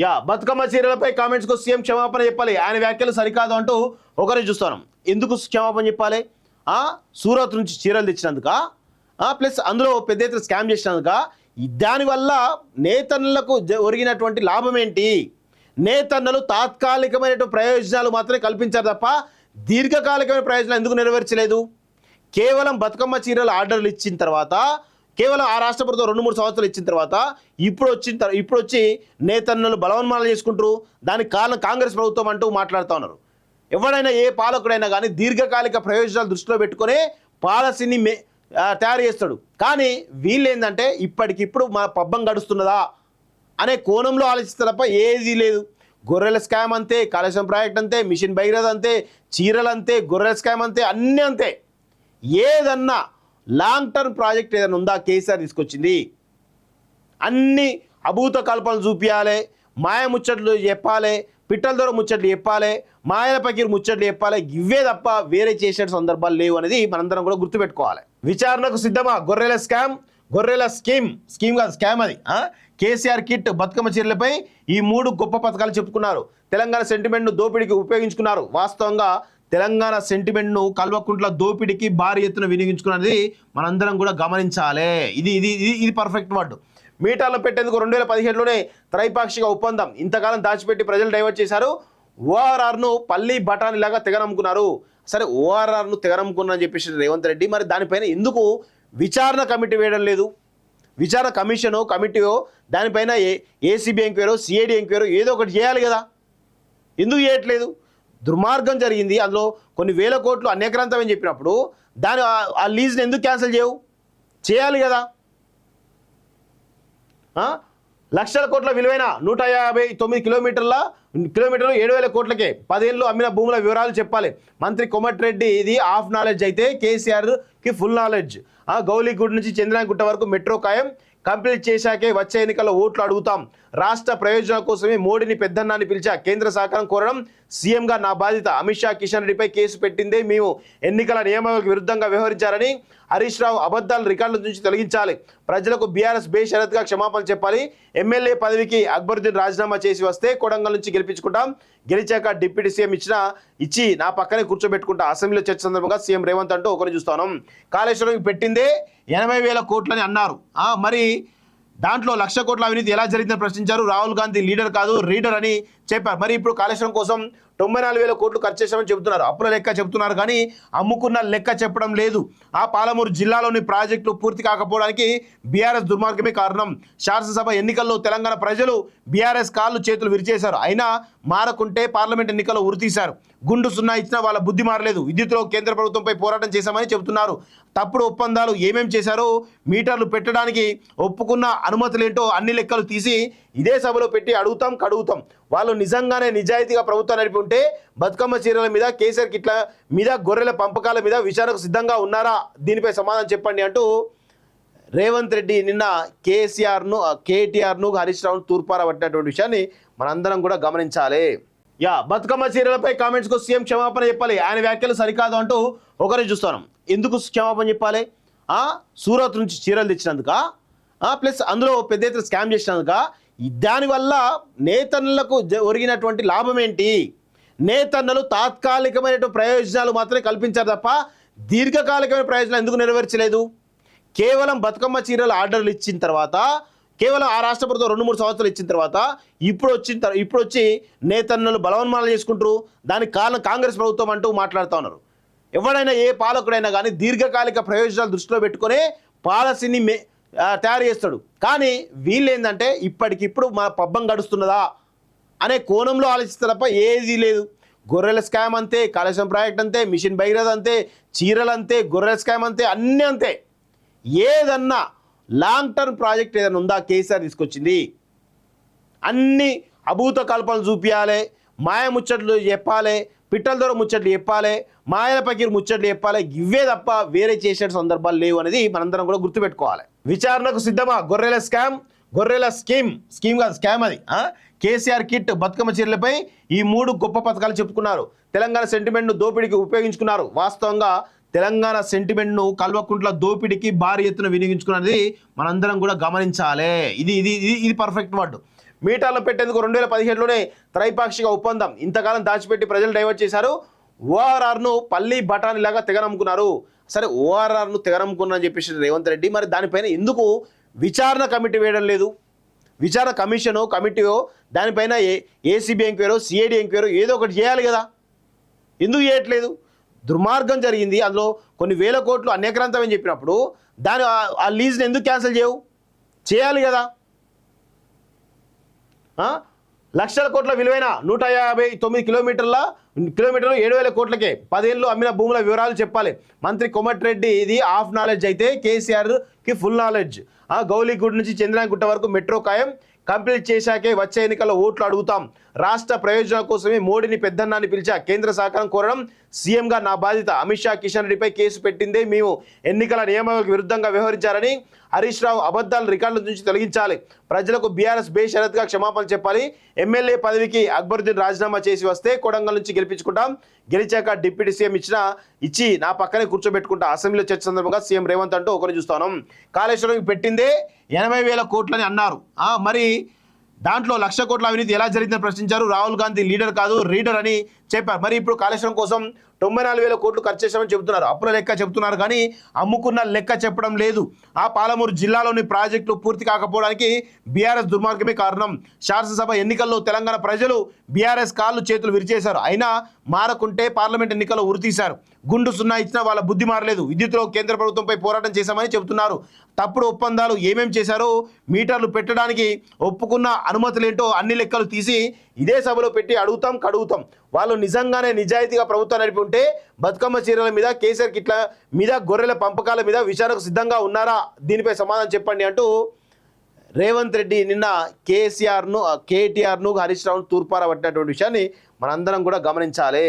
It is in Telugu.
యా బతుకమ్మ చీరలపై కామెంట్స్కు సీఎం క్షమాపణ చెప్పాలి. ఆయన వ్యాఖ్యలు సరికాదు అంటూ ఒకరిని చూస్తాను ఎందుకు క్షమాపణ చెప్పాలి? సూరత్ నుంచి చీరలు తెచ్చినందుక? ప్లస్ అందులో పెద్ద ఎత్తున స్కామ్ చేసినందుక? దానివల్ల నేతన్నలకు జ- ఒరిగినటువంటి లాభం ఏంటి నేతన్నలు తాత్కాలికమైనటువంటి ప్రయోజనాలు మాత్రమే కల్పించారు తప్ప దీర్ఘకాలికమైన ప్రయోజనాలు ఎందుకు నెరవేర్చలేదు? కేవలం బతుకమ్మ చీరలు ఆర్డర్లు ఇచ్చిన తర్వాత కేవలం ఆ రాష్ట్ర ప్రభుత్వం రెండు మూడు సంవత్సరాలు ఇచ్చిన తర్వాత ఇప్పుడు వచ్చిన తర్వాత ఇప్పుడు వచ్చి నేతన్నలు బలవన్మానాలు చేసుకుంటారు దానికి కారణం కాంగ్రెస్ ప్రభుత్వం అంటూ మాట్లాడుతూ ఉన్నారు. ఎవడైనా ఏ పాలకుడైనా కానీ దీర్ఘకాలిక ప్రయోజనాలు దృష్టిలో పెట్టుకునే పాలసీని మే తయారు చేస్తాడు. కానీ వీళ్ళు ఏంటంటే ఇప్పటికిప్పుడు మన పబ్బం గడుస్తున్నదా అనే కోణంలో ఆలోచిస్తే తప్ప ఏది లేదు. గొర్రెల స్కామ్ అంతే కాళేశ్వరం ప్రాజెక్ట్ అంతే మిషన్ భగీరథ అంతే చీరలు అంతే గొర్రెల స్కామ్ అంతే అన్నీ అంతే. ఏదన్నా లాంగ్ టర్మ్ ప్రాజెక్ట్ ఏదైనా ఉందా? కేసీఆర్ తీసుకొచ్చింది. అన్ని అభూత కల్పనలు చూపించాలి మాయ ముచ్చట్లు చెప్పాలి పిట్టల దొర ముచ్చట్లు చెప్పాలి మాయల పకీర్ ముచ్చట్లు చెప్పాలి ఇవే తప్ప వేరే చేసే సందర్భాలు లేవు అనేది మనందరం కూడా గుర్తుపెట్టుకోవాలి. విచారణకు సిద్ధమా? గొర్రెల స్కామ్ గొర్రెల స్కీమ్ స్కీమ్ కాదు స్కామ్ అది కేసీఆర్ కిట్ బతుకమ్మ చీరలపై ఈ మూడు గొప్ప పథకాలు చెప్పుకున్నారు. తెలంగాణ సెంటిమెంట్ను దోపిడీకి ఉపయోగించుకున్నారు. వాస్తవంగా తెలంగాణ సెంటిమెంట్ను కల్వకుంట్ల దోపిడికి భారీ ఎత్తున వినియోగించుకున్నది మనందరం కూడా గమనించాలి. ఇది ఇది ఇది ఇది పర్ఫెక్ట్ వర్డ్ మీటర్లు పెట్టేందుకు రెండు వేల పదిహేడులోనే త్రైపాక్షిక ఒప్పందం. ఇంతకాలం దాచిపెట్టి ప్రజలు డైవర్ట్ చేశారు. ఓఆర్ఆర్ను పల్లి బఠానీలాగా తెగనమ్ముకున్నారు. సరే ఓఆర్ఆర్ను తెగనమ్ముకున్నా అని చెప్పేసి రేవంత్ రెడ్డి. మరి దానిపైన ఎందుకు విచారణ కమిటీ వేయడం లేదు? విచారణ కమిషను కమిటీయో దానిపైన ఏ ఏసీబీ ఎంక్వైరో సిఐడి ఎంక్వైరో ఏదో ఒకటి చేయాలి కదా. ఎందుకు చేయట్లేదు? దుర్మార్గం జరిగింది. అందులో కొన్ని వేల కోట్లు అనేకరంతం అని చెప్పినప్పుడు దాని ఆ- లీజ్ని ఎందుకు క్యాన్సిల్ చేయవు? చేయాలి కదా. లక్షల కోట్ల విలువైన నూట యాభై తొమ్మిది కిలోమీటర్ల కిలోమీటర్లు ఏడు వేల కోట్లకే. పదేళ్ళు అమ్మిన భూముల వివరాలు చెప్పాలి. మంత్రి కోమటిరెడ్డి ఇది హాఫ్ నాలెడ్జ్ అయితే కేసీఆర్కి ఫుల్ నాలెడ్జ్. ఆ గౌలీగుడ్ నుంచి చంద్రగుట్ట వరకు మెట్రో ఖాయం కంప్లీట్ చేశాకే వచ్చే ఎన్నికల్లో ఓట్లు అడుగుతాం. రాష్ట్ర ప్రయోజనం కోసమే మోడీని పెద్దన్నాన్ని పిలిచా కేంద్ర సహకారం కోరడం సీఎంగా నా బాధ్యత. అమిత్ షా కిషన్ రెడ్డిపై కేసు పెట్టిందే మేము. ఎన్నికల నియమాలకు విరుద్ధంగా వ్యవహరించారని హరీష్ రావు అబద్ధాలు రికార్డుల నుంచి తొలగించాలి. ప్రజలకు బీఆర్ఎస్ బేషరత్గా క్షమాపణ చెప్పాలి. ఎమ్మెల్యే పదవికి అక్బరుద్దీన్ రాజీనామా చేసి వస్తే కొడంగల్ నుంచి గెలిపించుకుంటాం గెలిచాక డిప్యూటీ సీఎం ఇచ్చిన ఇచ్చి నా పక్కనే కూర్చోబెట్టుకుంటా. అసెంబ్లీలో చర్చ సందర్భంగా సీఎం రేవంత్ అంటూ ఒకరిని చూస్తాను. కాళేశ్వరం పెట్టిందే ఎనభై వేల కోట్లని అన్నారు. ఆ, మరి దాంట్లో లక్ష కోట్ల అవినీతి ఎలా జరిగిందని ప్రశ్నించారు? రాహుల్ గాంధీ లీడర్ కాదు రీడర్ అని చెప్పారు మరి ఇప్పుడు కాళేశ్వరం కోసం తొంభై నాలుగు వేల కోట్లు ఖర్చు చేశామని చెబుతున్నారు. అప్పుల లెక్క చెబుతున్నారు కానీ అమ్ముకున్న లెక్క చెప్పడం లేదు. ఆ పాలమూరు జిల్లాలోని ప్రాజెక్టులు పూర్తి కాకపోవడానికి బీఆర్ఎస్ దుర్మార్గమే కారణం. శాసనసభ ఎన్నికల్లో తెలంగాణ ప్రజలు బీఆర్ఎస్ కాళ్ళు చేతులు విరిచేశారు. అయినా మారకుంటే పార్లమెంట్ ఎన్నికల్లో ఉరితీశారు గుండు సున్నా ఇచ్చినా వాళ్ళ బుద్ధి మారలేదు. విద్యుత్లో కేంద్ర ప్రభుత్వంపై పోరాటం చేశామని చెబుతున్నారు. తప్పుడు ఒప్పందాలు ఏమేం చేశారో మీటర్లు పెట్టడానికి ఒప్పుకున్న అనుమతులేంటో అన్ని లెక్కలు తీసి ఇదే సభలో పెట్టి అడుగుతాం కడుగుతాం. వాళ్ళు నిజంగానే నిజాయితీగా ప్రభుత్వం నడిపి ఉంటే బతుకమ్మ చీరల మీద కేసీఆర్ కిట్ల మీద గొర్రెల పంపకాల మీద విచారణకు సిద్ధంగా ఉన్నారా? దీనిపై సమాధానం చెప్పండి అంటూ రేవంత్ రెడ్డి నిన్న కేసీఆర్ను కేటీఆర్ను హరీష్ రావును తూర్పారబట్టినటువంటి విషయాన్ని మనందరం కూడా గమనించాలి. యా బతుకమ్మ చీరలపై కామెంట్స్కు సీఎం క్షమాపణ చెప్పాలి. ఆయన వ్యాఖ్యలు సరికాదు అంటూ ఒకరిని చూస్తాను ఎందుకు క్షమాపణ చెప్పాలి? సూరత్ నుంచి చీరలు తెచ్చినందుక? ప్లస్ అందులో పెద్ద ఎత్తున స్కామ్ చేసినందుక? దానివల్ల నేతన్నలకు జ- ఒరిగినటువంటి లాభం ఏంటి నేతన్నలు తాత్కాలికమైనటువంటి ప్రయోజనాలు మాత్రమే కల్పించారు తప్ప దీర్ఘకాలికమైన ప్రయోజనాలు ఎందుకు నెరవేర్చలేదు? కేవలం బతుకమ్మ చీరలు ఆర్డర్లు ఇచ్చిన తర్వాత కేవలం ఆ రాష్ట్ర ప్రభుత్వం రెండు మూడు సంవత్సరాలు ఇచ్చిన తర్వాత ఇప్పుడు వచ్చిన తర్వాత ఇప్పుడు వచ్చి నేతన్నలు బలవన్మానాలు చేసుకుంటారు. దానికి కారణం కాంగ్రెస్ ప్రభుత్వం అంటూ మాట్లాడుతూ ఉన్నారు. ఎవడైనా ఏ పాలకుడైనా కానీ దీర్ఘకాలిక ప్రయోజనాలు దృష్టిలో పెట్టుకునే పాలసీని మే తయారు చేస్తాడు. కానీ వీళ్ళేందంటే ఇప్పటికిప్పుడు మా పబ్బం గడుస్తున్నదా అనే కోణంలో ఆలోచిస్తారు తప్ప ఏది లేదు. గొర్రెల స్కామ్ అంతే కాళేశ్వరం ప్రాజెక్ట్ అంతే మిషన్ భగీరథ అంతే చీరలు అంతే గొర్రెల స్కామ్ అంతే అన్నీ అంతే. ఏదన్నా లాంగ్ టర్మ్ ప్రాజెక్ట్ ఏదైనా ఉందా కేసీఆర్ తీసుకొచ్చింది? అన్ని అభూత కల్పనలు చూపించాలి మాయ ముచ్చట్లు చెప్పాలి పిట్టల దొర ముచ్చట్లు చెప్పాలి మాయల పకీర్ ముచ్చట్లు చెప్పాలి ఇవే తప్ప వేరే చేసే సందర్భాలు లేవు అనేది మనందరం కూడా గుర్తుపెట్టుకోవాలి. విచారణకు సిద్ధమా? గొర్రెల స్కామ్ గొర్రెల స్కీమ్. స్కీమ్ కాదు స్కామ్ అది కేసీఆర్ కిట్ బతుకమ్మ చీరలపై ఈ మూడు గొప్ప పథకాలు చెప్పుకున్నారు. తెలంగాణ సెంటిమెంట్ను దోపిడీకి ఉపయోగించుకున్నారు. వాస్తవంగా తెలంగాణ సెంటిమెంట్ను కల్వకుంట్ల దోపిడీకి భారీ ఎత్తున వినియోగించుకున్నది మనందరం కూడా గమనించాలి. ఇది ఇది ఇది ఇది పర్ఫెక్ట్ వర్డ్ మీటర్లో పెట్టేందుకు రెండు వేల పదిహేడులోనే త్రైపాక్షిక ఒప్పందం. ఇంతకాలం దాచిపెట్టి ప్రజలు డైవర్ట్ చేశారు. ఓఆర్ఆర్ను పల్లి బఠానీలాగా తెగనమ్ముకున్నారు. సరే ఓఆర్ఆర్ను తెగనమ్ముకున్నారని చెప్పేసి రేవంత్ రెడ్డి మరి దానిపైన ఎందుకు విచారణ కమిటీ వేయడం లేదు? విచారణ కమిషను కమిటీయో దానిపైన ఏ ఏసీబీ ఎంక్వైరో సిఐడి ఎంక్వైరో ఏదో ఒకటి చేయాలి కదా? ఎందుకు చేయట్లేదు? దుర్మార్గం జరిగింది. అందులో కొన్ని వేల కోట్లు అనేకరంతం అని చెప్పినప్పుడు దాని ఆ- లీజ్ని ఎందుకు క్యాన్సిల్ చేయవు? చేయాలి కదా? లక్షల కోట్ల విలువైన నూట యాభై తొమ్మిది కిలోమీటర్ల కిలోమీటర్లు ఏడు వేల కోట్లకే పదేళ్ళు అమ్మిన భూముల వివరాలు చెప్పాలి. మంత్రి కోమటిరెడ్డి ఇది హాఫ్ నాలెడ్జ్ అయితే కేసీఆర్కి ఫుల్ నాలెడ్జ్. ఆ గౌలీగూడ్ నుంచి చంద్రాగుట్ట వరకు మెట్రో ఖాయం కంప్లీట్ చేశాకే వచ్చే ఎన్నికల్లో ఓట్లు అడుగుతాం. రాష్ట్ర ప్రయోజనాల కోసమే మోడీని పెద్దన్నాన్ని పిలిచా కేంద్ర సహకారం కోరడం సీఎంగా నా బాధ్యత. అమిత్ షా కిషన్ రెడ్డిపై కేసు పెట్టిందే మేము. ఎన్నికల నియమాలకు విరుద్ధంగా వ్యవహరించారని హరీష్ రావు అబద్ధాల రికార్డుల నుంచి తొలగించాలి. ప్రజలకు బీఆర్ఎస్ బేషరత్గా క్షమాపణ చెప్పాలి. ఎమ్మెల్యే పదవికి అక్బరుద్దీన్ రాజీనామా చేసి వస్తే కొడంగల్ నుంచి గెలిపించుకుంటాం. గెలిచాక డిప్యూటీ సీఎం ఇచ్చిన ఇచ్చి నా పక్కనే కూర్చోబెట్టుకుంటా అసెంబ్లీలో చర్చ సందర్భంగా సీఎం రేవంత్ అంటూ ఒకరిని చూస్తాను. కాళేశ్వరం పెట్టిందే ఎనభై వేల కోట్లని అన్నారు. మరి దాంట్లో లక్ష కోట్ల అవినీతి ఎలా జరిగిందని ప్రశ్నించారు? రాహుల్ గాంధీ లీడర్ కాదు రీడర్ అని చెప్పారు. మరి ఇప్పుడు కాళేశ్వరం కోసం తొంభై నాలుగు వేల కోట్లు ఖర్చు చేశామని చెబుతున్నారు. అప్పుల లెక్క చెబుతున్నారు కానీ అమ్ముకున్న లెక్క చెప్పడం లేదు. ఆ పాలమూరు జిల్లాలోని ప్రాజెక్టులు పూర్తి కాకపోవడానికి బీఆర్ఎస్ దుర్మార్గమే కారణం. శాసనసభ ఎన్నికల్లో తెలంగాణ ప్రజలు బీఆర్ఎస్ కాళ్ళు చేతులు విరిచేశారు. అయినా మారకుంటే పార్లమెంట్ ఎన్నికల్లో ఉరితీశారు గుండు సున్నా ఇచ్చినా వాళ్ళ బుద్ధి మారలేదు. విద్యుత్లో కేంద్ర ప్రభుత్వంపై పోరాటం చేశామని చెబుతున్నారు. తప్పుడు ఒప్పందాలు ఏమేం చేశారో మీటర్లు పెట్టడానికి ఒప్పుకున్న అనుమతులేంటో అన్ని లెక్కలు తీసి ఇదే సభలో పెట్టి అడుగుతాం కడుగుతాం. వాళ్ళు నిజంగానే నిజాయితీగా ప్రభుత్వం నడిపి ఉంటే బతుకమ్మ చీరల మీద కేసీఆర్ కిట్ల మీద గొర్రెల పంపకాల మీద విచారణకు సిద్ధంగా ఉన్నారా? దీనిపై సమాధానం చెప్పండి అంటూ రేవంత్ రెడ్డి నిన్న కేసీఆర్ను కేటీఆర్ను హరీష్ రావును తూర్పార పట్టినటువంటి విషయాన్ని మనందరం కూడా గమనించాలి.